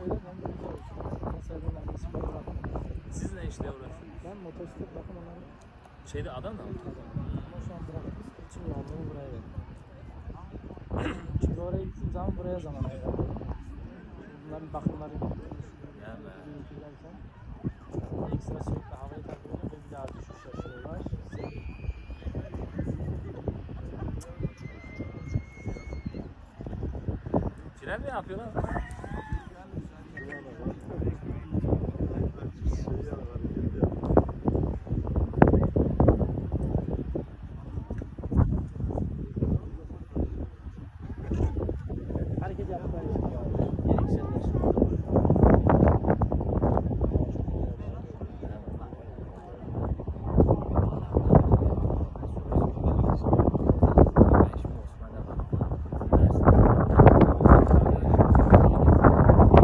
böyle ben de güzel uçuyorum. Mesela ben de spor bıraktım. Siz ne işle uğraşıyorsunuz? Ben motosiklet bakım onları Şeyde Adana'da mı? ama şu an bıraktım. İçin yoğunluğu buraya verdim. Çünkü oraya gittiğim zaman buraya zaman ayırdım. Bunların bakımları Yani. ilgilenirken ekstra sürekli havayı takip ediyorum ve bir daha düşüş yaşıyorlar. Fren ne yapıyor lan? Hareket yapmayın. Gereksinler.